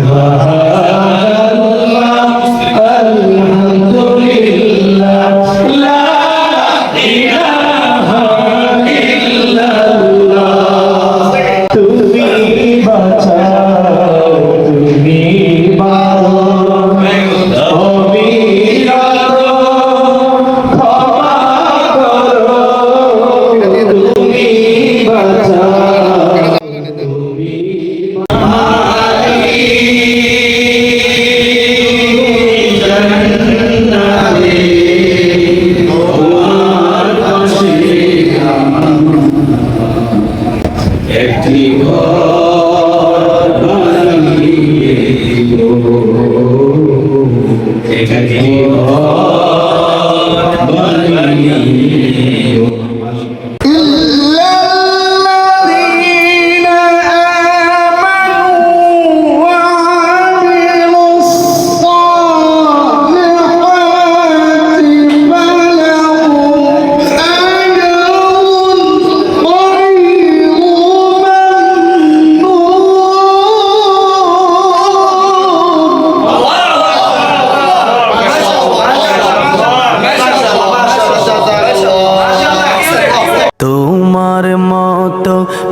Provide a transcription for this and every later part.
Allah. একটি ঘর একটি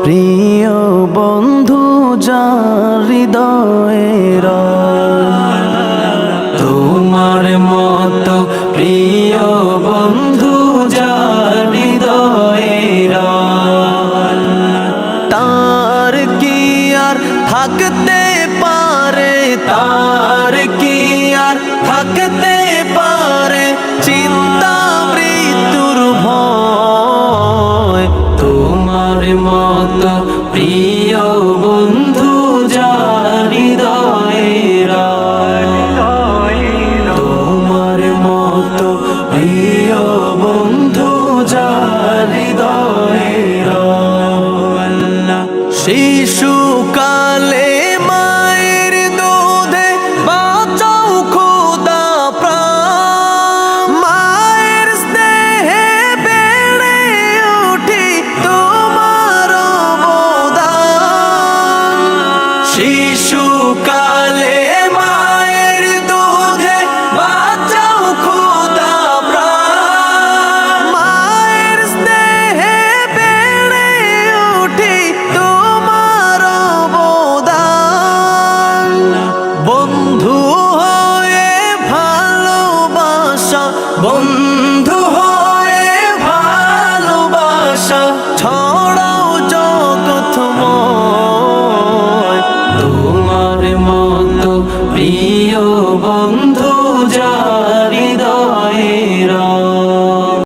প্রিয় বন্ধু যার হৃদয়ের প্রিয় বন্ধু বন্ধু হয়ে ভালোবাসা ছড়াও জগতময় তোমার মতো প্রিয় বন্ধু